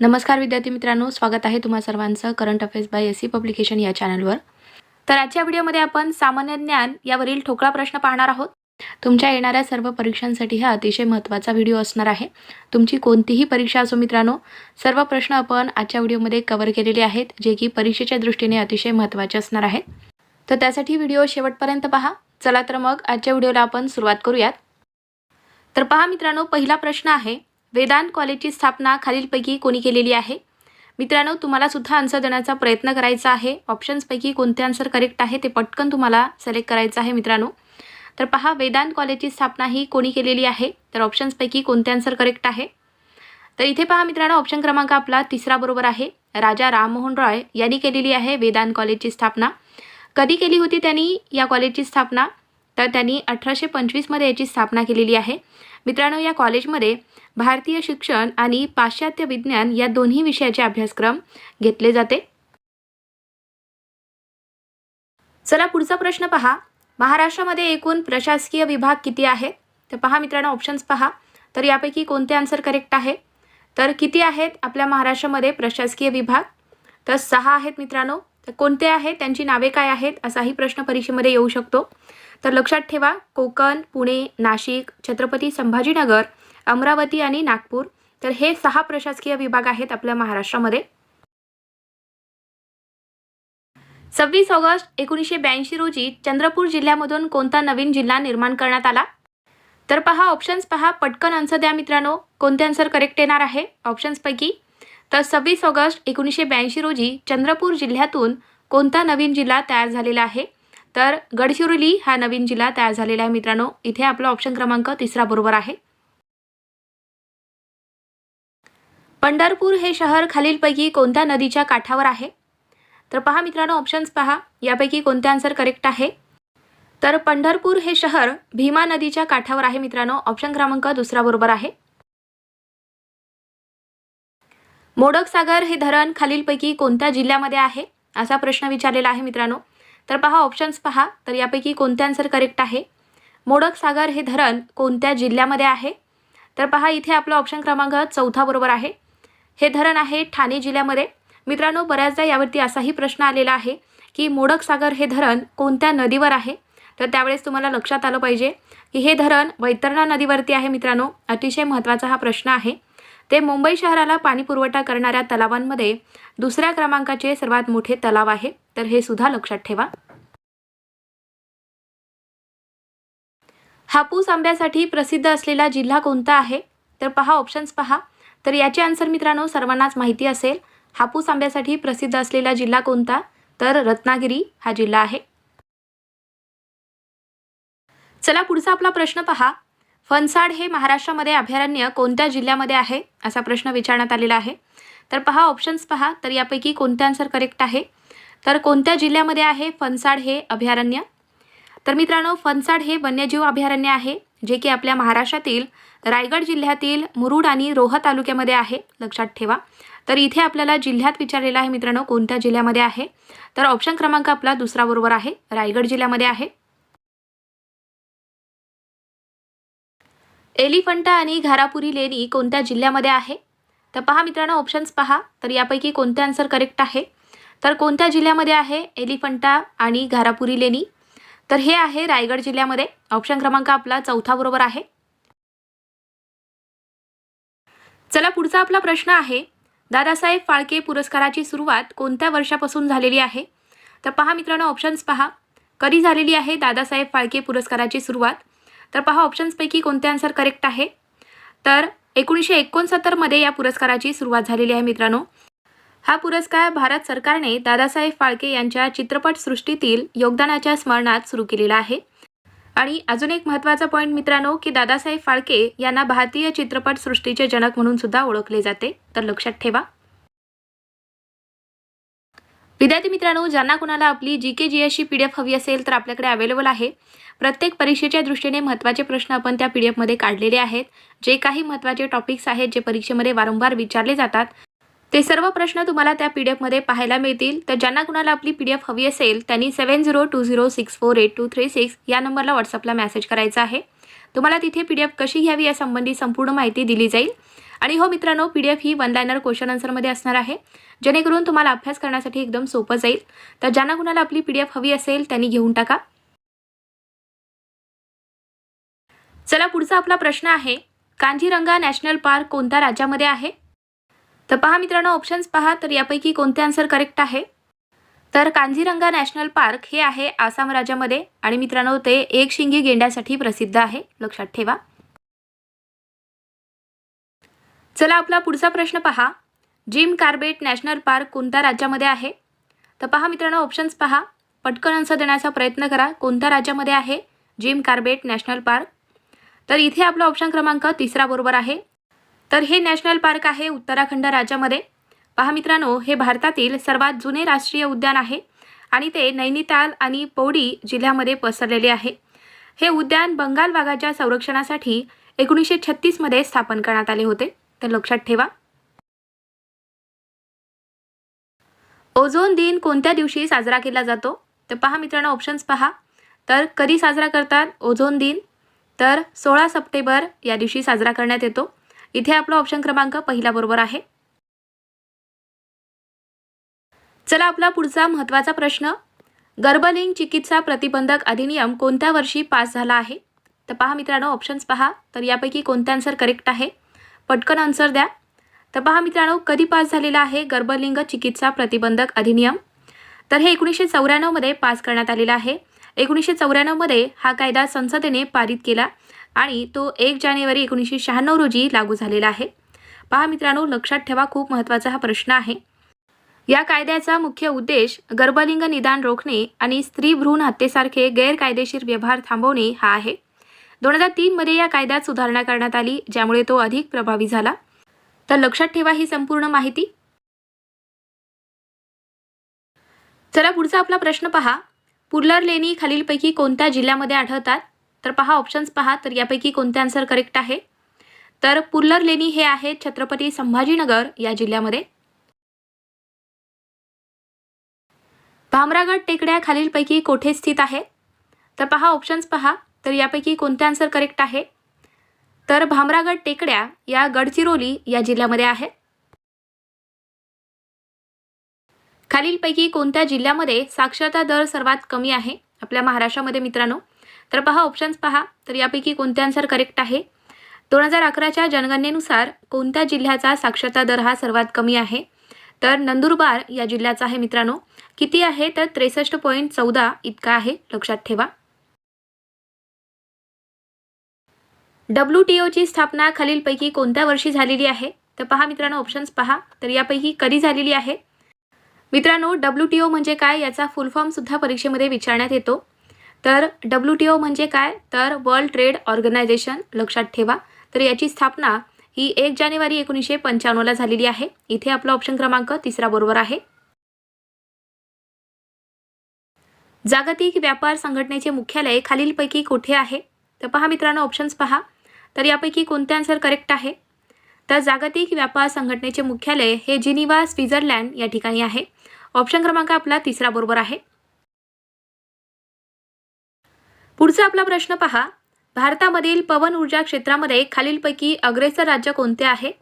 नमस्कार विद्यार्थी मित्रांनो स्वागत आहे तुम्हा सर्वांचं current affairs by S C publication या चॅनलवर. तर आजच्या व्हिडिओमध्ये आपण सामान्य ज्ञान यावरील ठोकळा प्रश्न पाहणार आहोत. तुमच्या येणाऱ्या सर्व परीक्षांसाठी हा अतिशय महत्त्वाचा व्हिडिओ असणार आहे. तुमची कोणतीही परीक्षा असो मित्रांनो सर्व प्रश्न आपण आजच्या व्हिडिओमध्ये कव्हर केलेले आहेत जे की परीक्षेच्या दृष्टीने अतिशय महत्त्वाचे असणार आहेत तर त्यासाठी व्हिडिओ शेवटपर्यंत पहा. चला तर मग आजच्या व्हिडिओला आपण सुरुवात करूयात. तर पहा मित्रांनो पहिला प्रश्न आहे वेदांत कॉलेजची स्थापना खालीलपैकी कोणी केलेली आहे? मित्रांनो तुम्हाला सुद्धा आन्सर देण्याचा प्रयत्न करायचा आहे. ऑप्शन्सपैकी कोणते आन्सर करेक्ट आहे ते पटकन तुम्हाला सिलेक्ट करायचं आहे मित्रांनो. तर पहा वेदांत कॉलेजची स्थापना ही कोणी केलेली आहे? तर ऑप्शन्सपैकी कोणते आन्सर करेक्ट आहे? तर इथे पहा मित्रांनो ऑप्शन क्रमांक आपला तिसरा बरोबर आहे. राजा राममोहन रॉय यांनी केलेली आहे वेदांत कॉलेजची स्थापना. कधी केली होती त्यांनी या कॉलेजची स्थापना? तर त्यांनी अठराशे पंचवीसमध्ये याची स्थापना केलेली आहे. मित्रांनो या कॉलेजमध्ये भारतीय शिक्षण आणि पाश्चात्य विज्ञान या दोन्ही विषयाचे अभ्यासक्रम घेतले जाते. चला पुढचा प्रश्न पहा. महाराष्ट्रामध्ये एकूण प्रशासकीय विभाग किती आहेत तर पहा मित्रांनो ऑप्शन्स पहा. तर यापैकी कोणते आन्सर करेक्ट आहे? तर किती आहेत आपल्या महाराष्ट्रामध्ये प्रशासकीय विभाग? तर सहा आहेत मित्रांनो. तर कोणते आहेत? त्यांची नावे काय आहेत? असाही प्रश्न परीक्षेमध्ये येऊ शकतो. तर लक्षात ठेवा कोकण पुणे नाशिक छत्रपती संभाजीनगर अमरावती आणि नागपूर. तर हे सहा प्रशासकीय विभाग आहेत आपल्या महाराष्ट्रामध्ये. सव्वीस ऑगस्ट एकोणीसशे ब्याऐंशी रोजी चंद्रपूर जिल्ह्यामधून कोणता नवीन जिल्हा निर्माण करण्यात आला? तर पहा ऑप्शन्स पहा. पटकन आन्सर द्या मित्रांनो. कोणते आन्सर करेक्ट येणार आहे? ऑप्शन्सपैकी तर सव्वीस ऑगस्ट एकोणीसशे ब्याऐंशी रोजी चंद्रपूर जिल्ह्यातून कोणता नवीन जिल्हा तयार झालेला आहे? तर गडचिरोली हा नवीन जिल्हा तयार झालेला आहे मित्रांनो. इथे आपला ऑप्शन क्रमांक तिसरा बरोबर आहे. पंढरपूर हे शहर खालीलपैकी कोणत्या नदीच्या काठावर आहे? तर पहा मित्रांनो ऑप्शन्स पहा. यापैकी कोणते आन्सर करेक्ट आहे? तर पंढरपूर हे शहर भीमा नदीच्या काठावर आहे मित्रांनो. ऑप्शन क्रमांक दुसरा बरोबर आहे. मोडक सागर हे धरण खालीलपैकी कोणत्या जिल्ह्यामध्ये आहे? असा प्रश्न विचारलेला आहे मित्रांनो. तर पहा ऑप्शन्स पहा. तर यापैकी कोणते आन्सर करेक्ट आहे? मोडक सागर हे धरण कोणत्या जिल्ह्यामध्ये आहे? तर पहा इथे आपला ऑप्शन क्रमांक चौथा बरोबर आहे. हे धरण आहे ठाणे जिल्ह्यामध्ये. मित्रांनो बऱ्याचदा यावरती असाही प्रश्न आलेला आहे की मोडक सागर हे धरण कोणत्या नदीवर आहे? तर त्यावेळेस तुम्हाला लक्षात आलं पाहिजे की हे धरण वैतरणा नदीवरती आहे मित्रांनो. अतिशय महत्त्वाचा हा प्रश्न आहे. ते मुंबई शहराला पाणी पुरवठा करणाऱ्या तलावांमध्ये दुसऱ्या क्रमांकाचे सर्वात मोठे तलाव आहे. तर हे सुद्धा लक्षात ठेवा. हापूस आंब्यासाठी प्रसिद्ध असलेला जिल्हा कोणता आहे? तर पहा ऑप्शन्स पहा. तर याचे आन्सर मित्रांनो सर्वांनाच माहिती असेल. हापूस आंब्यासाठी प्रसिद्ध असलेला जिल्हा कोणता? तर रत्नागिरी हा जिल्हा आहे. चला पुढचा आपला प्रश्न पहा. फणसाड हे महाराष्ट्रामध्ये अभयारण्य कोणत्या जिल्ह्यामध्ये आहे असा प्रश्न विचारण्यात आलेला आहे. तर पहा ऑप्शन्स पहा. तर यापैकी कोणते आन्सर करेक्ट आहे? तर कोणत्या जिल्ह्यामध्ये आहे फणसाड हे अभयारण्य? तर मित्रांनो फणसाड हे वन्यजीव अभयारण्य आहे जे की आपल्या महाराष्ट्रातील रायगड जिल्ह्यातील मुरुड आणि रोहा तालुक्यामध्ये आहे. लक्षात ठेवा. तर इथे आपल्याला जिल्ह्यात विचारलेलं आहे मित्रांनो कोणत्या जिल्ह्यामध्ये आहे? तर ऑप्शन क्रमांक आपला दुसरा बरोबर आहे. रायगड जिल्ह्यामध्ये आहे. एलिफंटा आणि घारापुरी लेणी कोणत्या जिल्ह्यामध्ये आहे? तर पहा मित्रांनो ऑप्शन्स पहा. तर यापैकी कोणते आन्सर करेक्ट आहे? तर कोणत्या जिल्ह्यामध्ये आहे एलिफंटा आणि घारापुरी लेणी? तर हे आहे रायगड जिल्ह्यामध्ये. ऑप्शन क्रमांक आपला चौथा बरोबर आहे. चला पुढचा आपला प्रश्न आहे. दादासाहेब फाळके पुरस्काराची सुरुवात कोणत्या वर्षापासून झालेली आहे? तर पहा मित्रांनो ऑप्शन्स पहा. कधी झालेली आहे दादासाहेब फाळके पुरस्काराची सुरुवात? तर पहा ऑप्शन्सपैकी कोणते आन्सर करेक्ट आहे? तर एकोणीसशे एकोणसत्तरमध्ये या पुरस्काराची सुरुवात झालेली आहे मित्रांनो. हा पुरस्कार भारत सरकारने दादासाहेब फाळके यांच्या चित्रपटसृष्टीतील योगदानाच्या स्मरणात सुरू केलेला आहे. आणि अजून एक महत्त्वाचा पॉईंट मित्रांनो की दादासाहेब फाळके यांना भारतीय चित्रपटसृष्टीचे जनक म्हणून सुद्धा ओळखले जाते. तर लक्षात ठेवा. विद्यार्थी मित्रांनो ज्यांना कुणाला आपली जी के जी एसची पी डी एफ हवी असेल तर आपल्याकडे अवेलेबल आहे. प्रत्येक परीक्षेच्या दृष्टीने महत्त्वाचे प्रश्न आपण त्या पी डी एफमध्ये काढलेले आहेत. जे काही महत्त्वाचे टॉपिक्स आहेत जे परीक्षेमध्ये वारंवार विचारले जातात ते सर्व प्रश्न तुम्हाला त्या पी डी एफमध्ये पाहायला मिळतील. तर ज्यांना कुणाला आपली पी डी एफ हवी असेल त्यांनी seven zero two zero six four eight two three six या नंबरला व्हॉट्सअपला मेसेज करायचा आहे. तुम्हाला तिथे पी डी एफ कशी घ्यावी यासंबंधी संपूर्ण माहिती दिली जाईल. आणि हो मित्रांनो पी डी एफ ही वन लायनर क्वेश्चन आन्सरमध्ये असणार आहे. जेणेकरून तुम्हाला अभ्यास करण्यासाठी एकदम सोपं जाईल. तर ज्यांना कुणाला आपली पी डी एफ हवी असेल त्यांनी घेऊन टाका. चला पुढचा आपला प्रश्न आहे कांजीरंगा नॅशनल पार्क कोणत्या राज्यामध्ये आहे? तर पहा मित्रांनो ऑप्शन्स पहा तर यापैकी कोणते आन्सर करेक्ट आहे? तर कांजीरंगा नॅशनल पार्क हे आहे आसाम राज्यामध्ये. आणि मित्रांनो ते एक शिंगी गेंड्यासाठी प्रसिद्ध आहे. लक्षात ठेवा. चला आपला पुढचा प्रश्न पहा. जिम कार्बेट नॅशनल पार्क कोणत्या राज्यामध्ये आहे? तर पहा मित्रांनो ऑप्शन्स पहा. पटकन आन्सर देण्याचा प्रयत्न करा. कोणत्या राज्यामध्ये आहे जिम कार्बेट नॅशनल पार्क? तर इथे आपला ऑप्शन क्रमांक तिसरा बरोबर आहे. तर हे नॅशनल पार्क आहे उत्तराखंड राज्यामध्ये. पहा मित्रांनो हे भारतातील सर्वात जुने राष्ट्रीय उद्यान आहे आणि ते नैनिताल आणि पौडी जिल्ह्यामध्ये पसरलेले आहे. हे उद्यान बंगाल वाघाच्या संरक्षणासाठी एकोणीसशे छत्तीसमध्ये स्थापन करण्यात आले होते. तर लक्षात ठेवा. ओझोन दिन कोणत्या दिवशी साजरा केला जातो? तर पहा मित्रांनो ऑप्शन्स पहा. तर कधी साजरा करतात ओझोन दिन? तर सोळा सप्टेंबर या दिवशी साजरा करण्यात येतो. इथे आपला ऑप्शन क्रमांक पहिला बरोबर आहे. चला आपला पुढचा महत्त्वाचा प्रश्न. गर्भलिंग चिकित्सा प्रतिबंधक अधिनियम कोणत्या वर्षी पास झाला आहे? तर पहा मित्रांनो ऑप्शन्स पहा. तर यापैकी कोणते आन्सर करेक्ट आहे? पटकन आन्सर द्या. तर पहा मित्रांनो कधी पास झालेला आहे गर्भलिंग चिकित्सा प्रतिबंधक अधिनियम? तर हे एकोणीसशे चौऱ्याण्णवमध्ये पास करण्यात आलेला आहे. एकोणीसशे चौऱ्याण्णवमध्ये हा कायदा संसदेने पारित केला आणि तो एक जानेवारी एकोणीसशे शहाण्णव रोजी लागू झालेला आहे. पहा मित्रांनो लक्षात ठेवा खूप महत्त्वाचा हा प्रश्न आहे. या कायद्याचा मुख्य उद्देश गर्भलिंग निदान रोखणे आणि स्त्री भ्रूण हत्येसारखे गैरकायदेशीर व्यवहार थांबवणे हा आहे. दोन हजार तीनमध्ये या कायद्यात सुधारणा करण्यात आली ज्यामुळे तो अधिक प्रभावी झाला. तर लक्षात ठेवा ही संपूर्ण माहिती. चला पुढचा आपला प्रश्न पहा. पुर्लर लेणी खालीलपैकी कोणत्या जिल्ह्यामध्ये आढळतात? तर पहा ऑप्शन्स पहा तर यापैकी कोणते आन्सर करेक्ट आहे? तर पुर्लर लेणी हे आहे छत्रपती संभाजीनगर या जिल्ह्यामध्ये. भामरागड टेकड्या खालीलपैकी कोठे स्थित आहे? तर पहा ऑप्शन्स पहा. तर यापैकी कोणते आन्सर करेक्ट आहे? तर भामरागड टेकड्या या गडचिरोली या जिल्ह्यामध्ये आहे. खालीलपैकी कोणत्या जिल्ह्यामध्ये साक्षरता दर सर्वात कमी आहे? आपल्या महाराष्ट्रामध्ये मित्रांनो. तर पहा ऑप्शन्स पहा. तर यापैकी कोणते आन्सर करेक्ट आहे? दोन हजार अकराच्या जनगणनेनुसार कोणत्या जिल्ह्याचा साक्षरता दर हा सर्वात कमी आहे? तर नंदुरबार या जिल्ह्याचा आहे मित्रांनो. किती आहे? तर त्रेसष्ट पॉईंट चौदा इतका आहे. लक्षात ठेवा. डब्ल्यू टी ओची स्थापना खालीलपैकी कोणत्या वर्षी झालेली आहे? तर पहा मित्रांनो ऑप्शन्स पहा. तर यापैकी कधी झालेली आहे? मित्रांनो डब्ल्यू टी ओ म्हणजे काय याचा फुल फॉर्मसुद्धा परीक्षेमध्ये विचारण्यात येतो. तर डब्ल्यू टी ओ म्हणजे काय? तर वर्ल्ड ट्रेड ऑर्गनायझेशन लक्षात ठेवा. तर याची स्थापना ही एक जानेवारी एकोणीसशे पंच्याण्णवला झालेली आहे. इथे आपला ऑप्शन क्रमांक तिसरा बरोबर आहे. जागतिक व्यापार संघटनेचे मुख्यालय खालीलपैकी कुठे आहे? तर पहा मित्रांनो ऑप्शन्स पहा. तर यापैकी कोणते आन्सर करेक्ट आहे? तर जागतिक व्यापार संघटनेचे मुख्यालय हे जिनिवा स्वित्झर्लंड या ठिकाणी आहे. ऑप्शन क्रमांक आपला तिसरा बरोबर आहे. पुढचा आपला प्रश्न पहा. भारतामधील पवन ऊर्जा क्षेत्रामध्ये खालीलपैकी अग्रेसर राज्य कोणते आहे?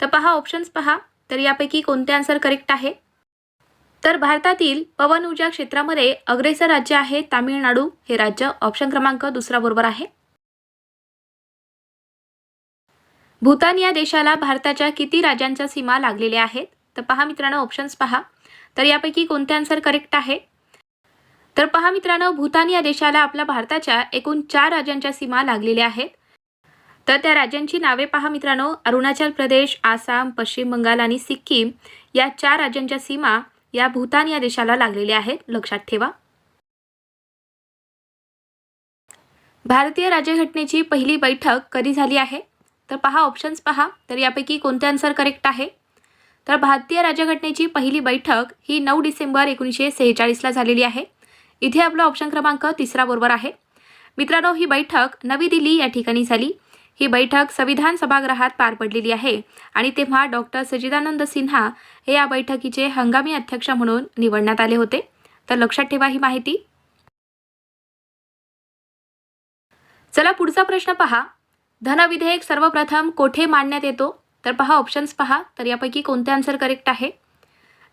तर पहा ऑप्शन्स पहा. तर यापैकी कोणते आन्सर करेक्ट आहे? तर भारतातील पवन ऊर्जा क्षेत्रामध्ये अग्रेसर राज्य आहे तामिळनाडू. हे राज्य ऑप्शन क्रमांक दुसरा बरोबर आहे. भूतान या देशाला भारताच्या किती राज्यांच्या सीमा लागलेल्या आहेत? तर पहा मित्रांनो ऑप्शन्स पहा. तर यापैकी कोणते आन्सर करेक्ट आहे? तर पहा मित्रांनो भूतान या देशाला आपल्या भारताच्या एकूण चार राज्यांच्या सीमा लागलेल्या आहेत. तर त्या राज्यांची नावे पहा मित्रांनो. अरुणाचल प्रदेश आसाम पश्चिम बंगाल आणि सिक्कीम या चार राज्यांच्या सीमा या भूतान या देशाला लागलेल्या आहेत. लक्षात ठेवा. भारतीय राज्यघटनेची पहिली बैठक कधी झाली आहे? तर पहा ऑप्शन्स पहा. तर यापैकी कोणते आन्सर करेक्ट आहे? तर भारतीय राज्यघटनेची पहिली बैठक ही नऊ डिसेंबर एकोणीसशे सेहेचाळीसला झालेली आहे. इथे आपला ऑप्शन क्रमांक तिसरा बरोबर आहे. मित्रांनो ही बैठक नवी दिल्ली या ठिकाणी झाली. ही बैठक संविधान सभागृहात पार पडलेली आहे आणि तेव्हा डॉक्टर सचिदानंद सिन्हा हे या बैठकीचे हंगामी अध्यक्ष म्हणून निवडण्यात आले होते. तर लक्षात ठेवा ही माहिती. चला पुढचा प्रश्न पहा. धनविधेयक सर्वप्रथम कोठे मांडण्यात येतो? तर पहा ऑप्शन्स पहा. तर यापैकी कोणते आन्सर करेक्ट आहे?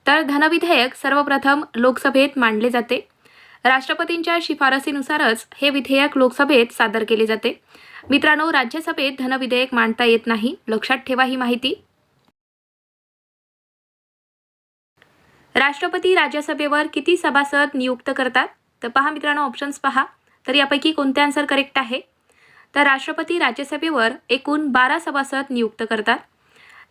तर धनविधेयक सर्वप्रथम लोकसभेत मांडले जाते. राष्ट्रपतींच्या शिफारसीनुसारच हे विधेयक लोकसभेत सादर केले जाते. मित्रांनो राज्यसभेत धनविधेयक मांडता येत नाही. लक्षात ठेवा ही माहिती. राष्ट्रपती राज्यसभेवर किती सभासद नियुक्त करतात? तर पहा मित्रांनो ऑप्शन्स पहा. तर यापैकी कोणते आन्सर करेक्ट आहे? तर राष्ट्रपती राज्यसभेवर एकूण बारा सभासद नियुक्त करतात.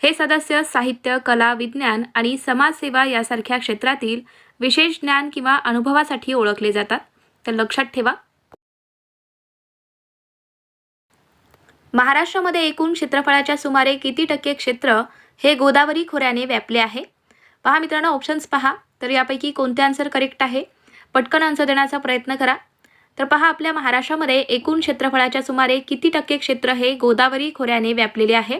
हे सदस्य साहित्य कला विज्ञान आणि समाजसेवा यासारख्या क्षेत्रातील विशेष ज्ञान किंवा अनुभवासाठी ओळखले जातात. तर लक्षात ठेवा. महाराष्ट्रामध्ये एकूण क्षेत्रफळाच्या सुमारे किती टक्के क्षेत्र हे गोदावरी खोऱ्याने व्यापले आहे? पहा मित्रांनो ऑप्शन्स पहा. तर यापैकी कोणते आन्सर करेक्ट आहे? पटकन आन्सर देण्याचा प्रयत्न करा. तर पहा आपल्या महाराष्ट्रामध्ये एकूण क्षेत्रफळाच्या सुमारे किती टक्के क्षेत्र हे गोदावरी खोऱ्याने व्यापलेले आहे?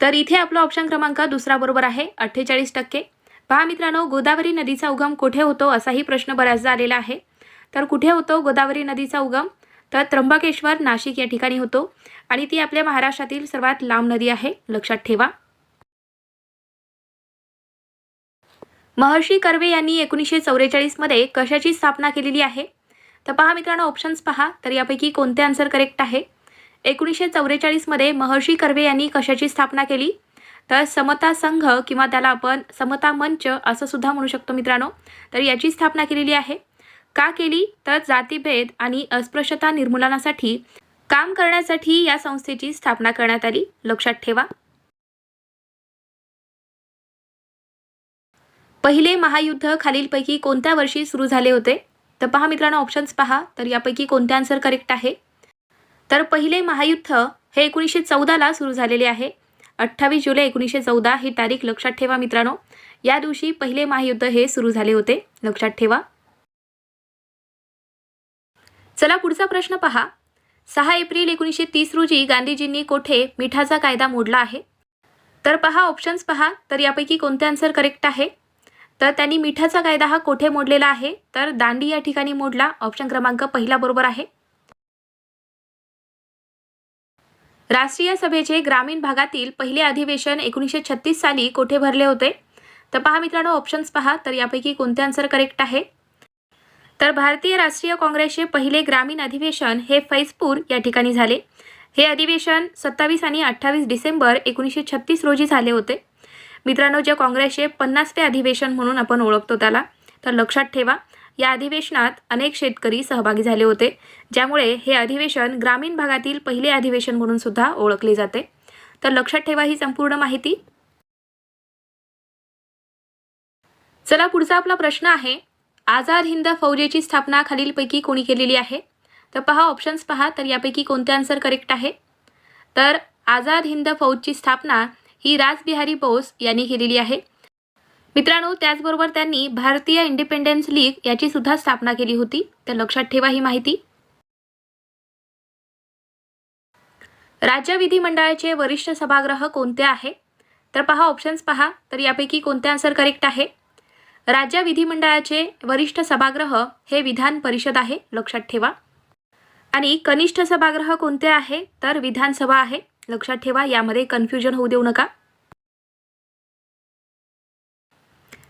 तर इथे आपला ऑप्शन क्रमांक दुसरा बरोबर आहे अठ्ठेचाळीस टक्के. पहा मित्रांनो गोदावरी नदीचा उगम कुठे होतो असाही प्रश्न बऱ्याचदा आलेला आहे. तर कुठे होतो गोदावरी नदीचा उगम? तर त्र्यंबकेश्वर नाशिक या ठिकाणी होतो आणि ती आपल्या महाराष्ट्रातील सर्वात लांब नदी आहे. लक्षात ठेवा. महर्षी कर्वे यांनी एकोणीसशे चौवेचाळीसमध्ये कशाची स्थापना केलेली आहे? तर पहा मित्रांनो ऑप्शन्स पहा. तर यापैकी कोणते आन्सर करेक्ट आहे? एकोणीसशे चौवेचाळीसमध्ये महर्षी कर्वे यांनी कशाची स्थापना केली? तर समता संघ किंवा त्याला आपण समता मंच असं सुद्धा म्हणू शकतो मित्रांनो. तर याची स्थापना केलेली आहे. का केली? तर जातीभेद आणि अस्पृश्यता निर्मूलनासाठी काम करण्यासाठी या संस्थेची स्थापना करण्यात आली. लक्षात ठेवा. पहिले महायुद्ध खालीलपैकी कोणत्या वर्षी सुरू झाले होते? तर पहा मित्रांनो ऑप्शन्स पहा. तर यापैकी कोणते आन्सर करेक्ट आहे? तर पहिले महायुद्ध हे एकोणीसशे चौदाला सुरू झालेले आहे. अठ्ठावीस जुलै एकोणीसशे चौदा ही तारीख लक्षात ठेवा मित्रांनो. या दिवशी पहिले महायुद्ध हे सुरू झाले होते. लक्षात ठेवा. चला पुढचा प्रश्न पहा. सहा एप्रिल एकोणीसशे तीस रोजी गांधीजींनी कोठे मिठाचा कायदा मोडला आहे? तर पहा ऑप्शन्स पहा. तर यापैकी कोणते आन्सर करेक्ट आहे? तर त्यांनी मिठाचा कायदा हा कोठे मोडलेला आहे? तर दांडी या ठिकाणी मोडला. ऑप्शन क्रमांक पहिला बरोबर आहे. राष्ट्रीय सभेचे ग्रामीण भागातील पहिले अधिवेशन एकोणीसशे छत्तीस साली कोठे भरले होते? तर पहा मित्रांनो ऑप्शन्स पहा. तर यापैकी कोणते आन्सर करेक्ट आहे? तर भारतीय राष्ट्रीय काँग्रेसचे पहिले ग्रामीण अधिवेशन हे फैजपूर या ठिकाणी झाले. हे अधिवेशन सत्तावीस आणि अठ्ठावीस डिसेंबर एकोणीसशे छत्तीस रोजी झाले होते. मित्रांनो जे काँग्रेसचे पन्नासवे अधिवेशन म्हणून आपण ओळखतो त्याला तर लक्षात ठेवा या अधिवेशनात अनेक शेतकरी सहभागी झाले होते ज्यामुळे हे अधिवेशन ग्रामीण भागातील पहिले अधिवेशन म्हणून सुद्धा ओळखले जाते. तर लक्षात ठेवा ही संपूर्ण माहिती. चला पुढचा आपला प्रश्न आहे आझाद हिंद फौजेची स्थापना खालीलपैकी कोणी केलेली आहे? तर पहा ऑप्शन्स पहा तर यापैकी कोणते आन्सर करेक्ट आहे? तर आझाद हिंद फौजची स्थापना ही राजबिहारी बोस यांनी केलेली आहे. मित्रांनो त्याचबरोबर त्यांनी भारतीय इंडिपेंडन्स लीग याची सुद्धा स्थापना केली होती. तर लक्षात ठेवा ही माहिती. राज्य विधिमंडळाचे वरिष्ठ सभागृह कोणते आहे? तर पहा ऑप्शन्स पहा. तर यापैकी कोणते आन्सर करेक्ट आहे? राज्य विधिमंडळाचे वरिष्ठ सभागृह हे विधान परिषद आहे. लक्षात ठेवा. आणि कनिष्ठ सभागृह कोणते आहे? तर विधानसभा आहे. लक्षात ठेवा यामध्ये कन्फ्युजन होऊ देऊ नका.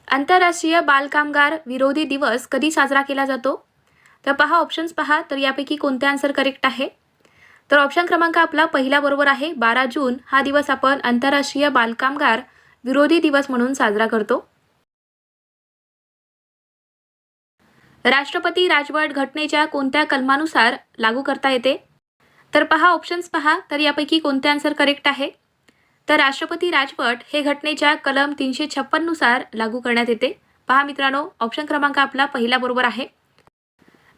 आंतरराष्ट्रीय बालकामगार विरोधी दिवस कधी साजरा केला जातो? तर पहा ऑप्शन्स पहा तर यापैकी कोणते आन्सर करेक्ट आहे? तर ऑप्शन क्रमांक आपला पहिला बरोबर आहे. बारा जून हा दिवस आपण आंतरराष्ट्रीय बालकामगार विरोधी दिवस म्हणून साजरा करतो. राष्ट्रपती राजवट घटनेच्या कोणत्या कलमानुसार लागू करता येते? तर पहा ऑप्शन्स पहा. तर यापैकी कोणते आन्सर करेक्ट आहे? तर राष्ट्रपती राजवट हे घटनेच्या कलम तीनशे छप्पननुसार लागू करण्यात येते. पहा मित्रांनो ऑप्शन क्रमांक आपला पहिला बरोबर आहे.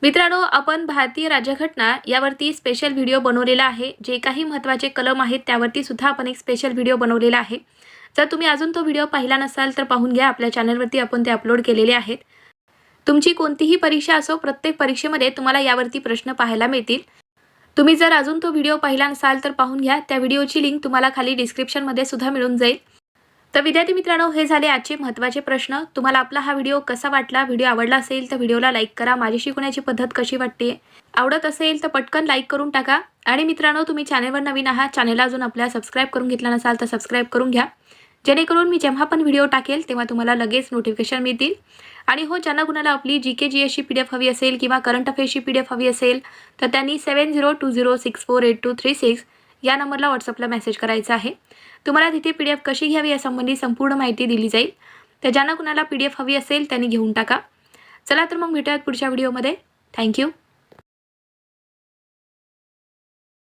मित्रांनो आपण भारतीय राज्यघटना यावरती स्पेशल व्हिडिओ बनवलेला आहे. जे काही महत्त्वाचे कलम आहेत त्यावरती सुद्धा आपण एक स्पेशल व्हिडिओ बनवलेला आहे. जर तुम्ही अजून तो व्हिडिओ पाहिला नसाल तर पाहून घ्या. आपल्या चॅनलवरती आपण ते अपलोड केलेले आहेत. तुमची कोणतीही परीक्षा असो प्रत्येक परीक्षेमध्ये तुम्हाला यावरती प्रश्न पाहायला मिळतील. तुम्ही जर अजून तो व्हिडिओ पाहिला नसाल तर पाहून घ्या. त्या व्हिडिओची लिंक तुम्हाला खाली डिस्क्रिप्शनमध्ये सुद्धा मिळून जाईल. तर विद्यार्थी मित्रांनो हे झाले आजचे महत्त्वाचे प्रश्न. तुम्हाला आपला हा व्हिडिओ कसा वाटला? व्हिडिओ आवडला असेल तर व्हिडिओला लाईक करा. माझी शिकवण्याची पद्धत कशी वाटते? आवडत असेल तर पटकन लाईक करून टाका. आणि मित्रांनो तुम्ही चॅनलवर नवीन आहात चॅनलला अजून आपल्या सबस्क्राईब करून घेतला नसाल तर सबस्क्राईब करून घ्या. जेणेकरून मी जेव्हा पण व्हिडिओ टाकेल तेव्हा तुम्हाला लगेच नोटिफिकेशन मिळतील. आणि हो ज्यांना कुणाला आपली जी के जी एसची पी डी एफ हवी असेल किंवा करंट अफेअर्सची पी डी एफ हवी असेल तर त्यांनी seven zero two zero six four eight two three six या नंबरला व्हॉट्सअपला मेसेज करायचा आहे. तुम्हाला तिथे पी डी एफ कशी घ्यावी यासंबंधी संपूर्ण माहिती दिली जाईल. तर ज्यांना कुणाला पी डी एफ हवी असेल त्यांनी घेऊन टाका. चला तर मग भेटूयात पुढच्या व्हिडिओमध्ये थँक्यू